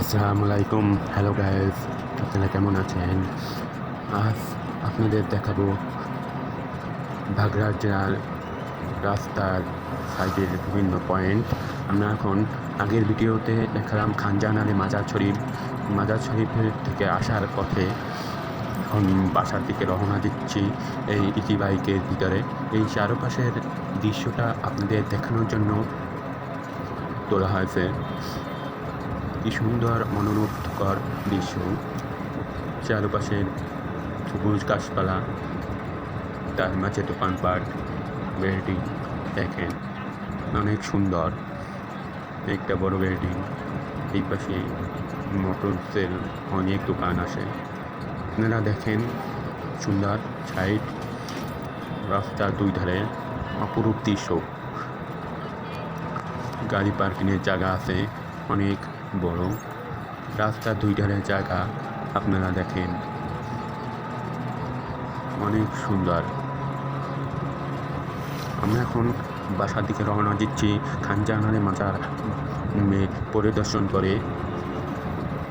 আসসালামু আলাইকুম hello guys আপনারা কেমন আছেন? আজ আপনাদের দেখাবো বাগড়া জেলার রাস্তার সাইডের বিভিন্ন পয়েন্ট। আমরা এখন আগের ভিডিওতে দেখালাম খানজাহান মাজার শরীফ। মাজার শরীফের থেকে আসার পথে এখন বাসার দিকে রওনা দিচ্ছি এই ইটি বাইকের ভিতরে। এই চারপাশের দৃশ্যটা আপনাদের দেখানোর জন্য তোলা হয়েছে। কি সুন্দর, মনোমুগ্ধকর দৃশ্য। চারপাশের সবুজ গাছপালা, তার মাঝে দোকানপাট বিল্ডিং দেখেন, অনেক সুন্দর। একটা বড় বিল্ডিং, এই পাশে মোটরসের অনেক দোকান আছে। আপনারা দেখেন, সুন্দর সাইড রাস্তার দুই ধারে, অপরূপ দৃশ্য। গাড়ি পার্কিংয়ের জায়গা আছে, অনেক বড় রাস্তার দুই ধারে জায়গা আপনারা দেখেন। অনেক সুন্দর। আমরা এখন বাসার দিকে রওনা দিচ্ছি। খানজাহানের মাজার পরিদর্শন করে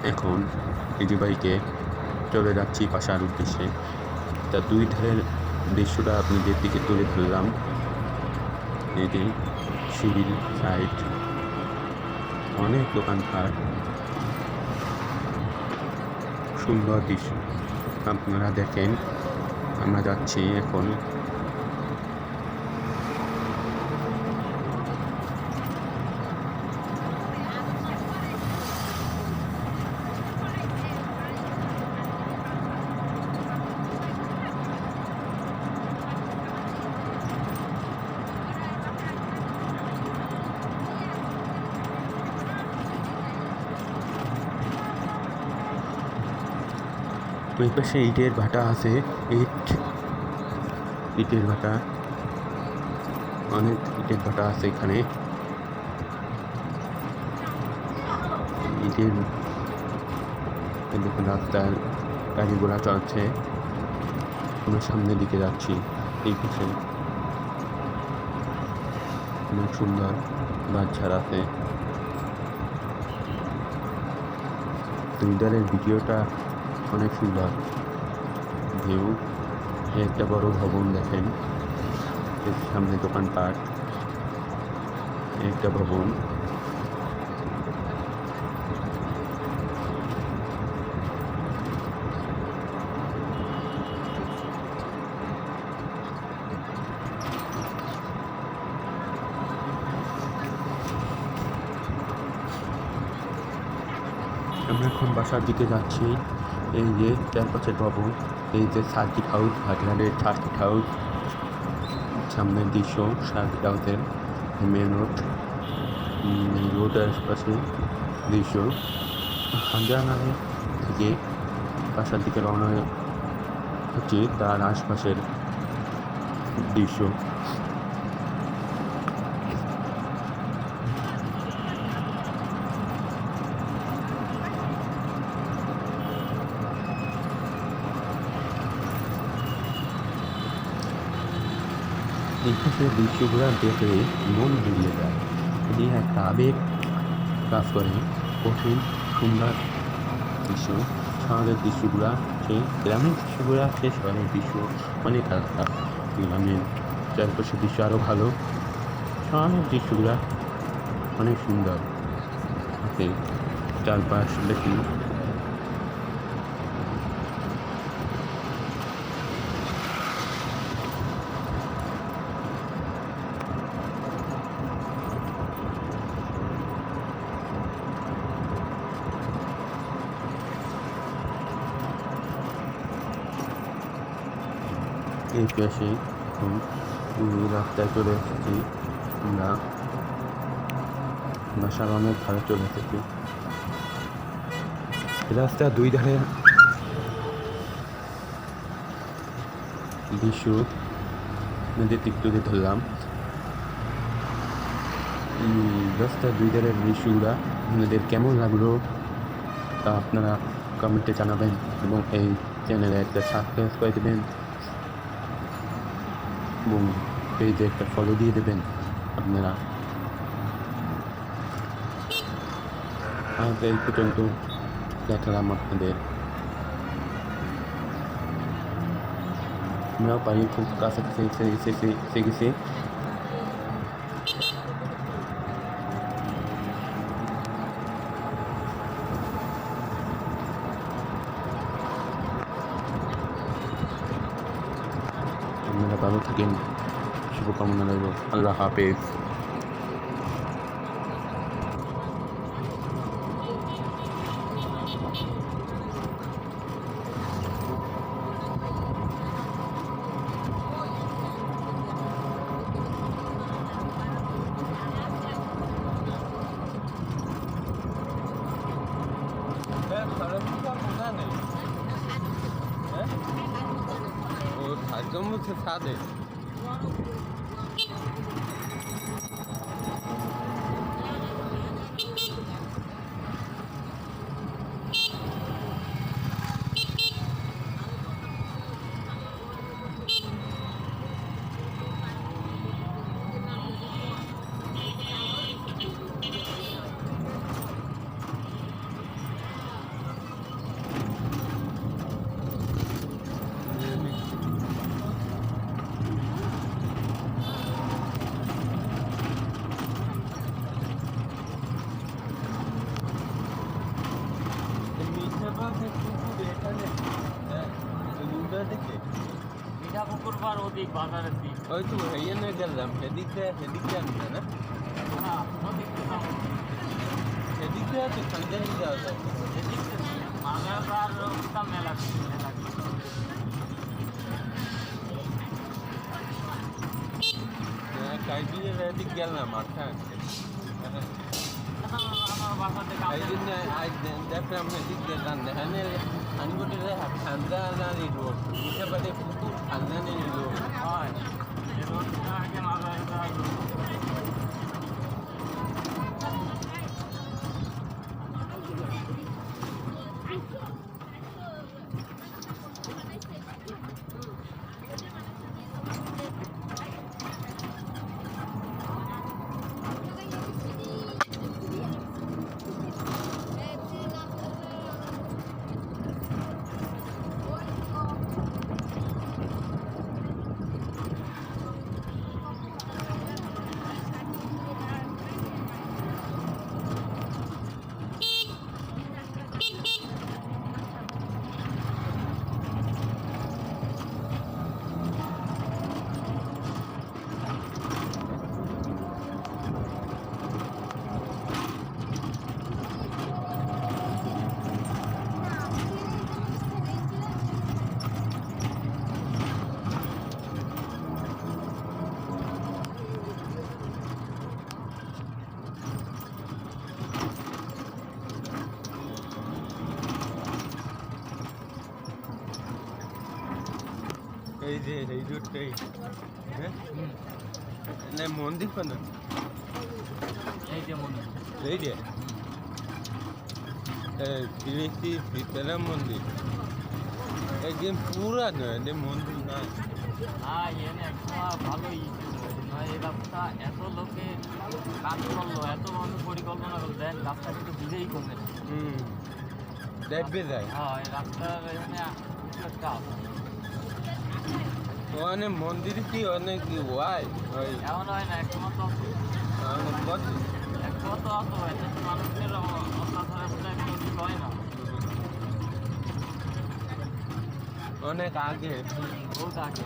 এখন ইজিবাইকে চলে যাচ্ছি বাসার উদ্দেশ্যে। তা দুই ধারের দৃশ্যটা আপনাদের দিকে তুলে ধরলাম। এই যে সিভিল সাইড অনেক দোকান দোকানপাট সুন্দর দৃশ্য। আপনারা দেখেন আমরা যাচ্ছি এখন ওই পাশে ইটের ভাটা আছে। ইট, ইটের ভাটা। অনেক ইটের ভাটা আছে এখানে। ইটের দেখুন রাস্তার গাড়ি ঘোড়া চলছে। আমরা সামনের দিকে যাচ্ছি, এই পাশে। অনেক সুন্দর বাচ্চার আছে। টুইটারের ভিডিওটা অনেক সুন্দর ভিউ একটা বড় ভবন দেখেন। সামনে দোকানপাট একটা ভবন। আমরা এখন বাসার দিকে যাচ্ছি। এই যে চারপাশের ভবন এই যে সার্কিট হাউস ভাটলারের সার্কিট হাউস সামনের দৃশ্য সার্কিট হাউসের মেন রোড রোডের আশপাশে দৃশ্য। খানজাহানের থেকে বাসার দিকে রওনা হচ্ছে, তার আশপাশের দৃশ্য। ইতিহাসের দৃশ্যগুলো দেখে মন জুড়িয়ে যায় এটি একটা আবেগ কাজ করে কঠিন সুন্দর দৃশ্য শহরের দৃশ্যগুলা সেই গ্রামের দৃশ্যগুলা সেই শহরের দৃশ্য অনেক আলাদা গ্রামের চারপাশের দৃশ্য আরও ভালো শহরের দৃশ্যগুলা অনেক সুন্দর চারপাশ দেখি এই রাস্তায় চলে এসেছি। আমরা বাসার ধারে চলে এসেছি। রাস্তার দুই ধারে দৃশ্য নদীর দিক তুলে ধরলাম। রাস্তার দুই ধারে দৃশ্যগুলা আপনাদের কেমন লাগল তা আপনারা কমেন্টে জানাবেন এবং এই চ্যানেলে একটা সাবস্ক্রাইব করে দেবেন। এবং পেজে একটা ফলো দিয়ে দেবেন আপনারা আজ এই পর্যন্ত দেখালাম আপনাদের আমরাও পারি খুব কাছাকাছি এসে এসে এসে এসে গেছি ভালো থাকেন। শুভকামনা রইল। আল্লাহ হাফেজ। Você safado aí. দেখে মিঠা পুকুর পার ওদিক বাজারের দিক ওই তো হেয়েনে গেলাম সেদিকে সেদিকে আনবে না না ওদিক তো যাবো। সেদিকে আছে খানজানি যাওয়া যায় এদিক তো বাজার আর ওটা মেলা মেলা হ্যাঁ কাইদিনের এদিক গেলাম আচ্ছা আমার বাসা থেকে এই আমাদের- জন্য যে এই হ্যাঁ মন্দির কোন এই যে মনে এই যে বিলেতি সীতারাম মন্দির একদিন পুরা নয় এটা মন্দির না এনে একটা ভালোই নয় এই রাস্তা এত লোকে কাজ করল এত মানুষ পরিকল্পনা করল দেখ রাস্তা কিন্তু বুঝেই কমে হুম দেখবে যায় হ্যাঁ এখানে কাজ ওখানে মন্দির কি অনেক ওয়াই? এমন হয় না একসময় তো কত তো অত হয় মানুষের অত্যাচারের হয় না। অনেক আগে। বহুত আগে।